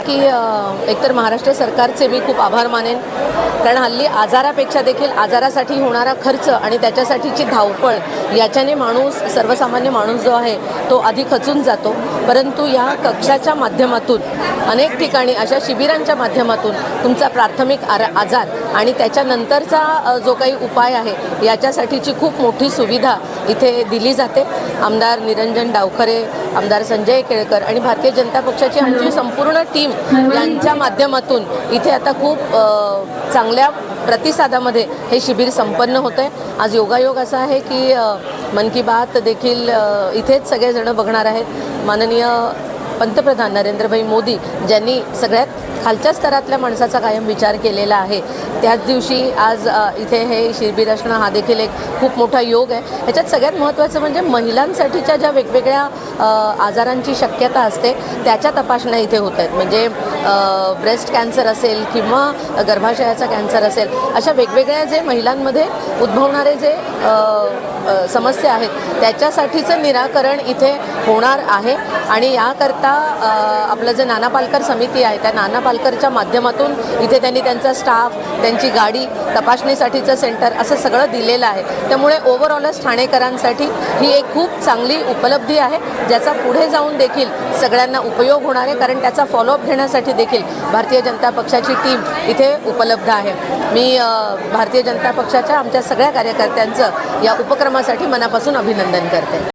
की एकतर महाराष्ट्र सरकारचे मी खूप आभार मानेन. कारण हल्ली आजारापेक्षा देखील आजारासाठी होणारा खर्च आणि त्याच्यासाठीची धावपळ याच्याने माणूस सर्वसामान्य माणूस जो आहे तो आधी खचून जातो. परंतु या कक्षाच्या माध्यमातून अनेक ठिकाणी अशा शिबिरांच्या माध्यमातून तुमचा प्राथमिक आर आजार आणि त्याच्यानंतरचा जो काही उपाय आहे याच्यासाठीची खूप मोठी सुविधा इथे दिली जाते. आमदार निरंजन डावखरे आमदार संजय केळकर आणि भारतीय जनता पक्षाची आमची संपूर्ण टीम यांच्या माध्यमातून इथे आता खूप चांगल्या प्रतिसादामध्ये हे शिबिर संपन्न होतं आहे आज योगायोग असा आहे की मन की बात देखील इथेच सगळेजण बघणार आहेत. माननीय पंतप्रधान नरेंद्रभाई मोदी ज्यांनी सगळ्यात खालच्या स्तरातल्या माणसाचा कायम विचार केलेला आहे. त्याच दिवशी आज इथे हे शिरबीर असणं हा देखील एक खूप मोठा योग आहे. ह्याच्यात सगळ्यात महत्त्वाचं म्हणजे महिलांसाठीच्या ज्या वेगवेगळ्या आजारांची शक्यता असते त्याच्या तपासण्या इथे होत आहेत. म्हणजे ब्रेस्ट कॅन्सर असेल किंवा गर्भाशयाचा कॅन्सर असेल अशा वेगवेगळ्या जे महिलांमध्ये उद्भवणारे जे समस्या आहेत त्याच्यासाठीचं निराकरण इथे होणार आहे. आणि याकरता आपलं जे नाना पालकर समिती आहे त्या नाना पालकरच्या माध्यमातून इथे त्यांनी त्यांचा स्टाफ त्यांची गाडी तपासणीसाठीचं सेंटर असं सगळं दिलेलं आहे. त्यामुळे ओव्हरऑलच ठाणेकरांसाठी ही एक खूप चांगली उपलब्धी आहे ज्याचा पुढे जाऊन देखील सगळ्यांना उपयोग होणार आहे कारण त्याचा फॉलोअप घेण्यासाठी देखील भारतीय जनता पक्षाची टीम इथे उपलब्ध आहे. मी भारतीय जनता पक्षाच्या आमच्या सगळ्या कार्यकर्त्यांचं या उपक्रमासाठी मनापासून अभिनंदन करते.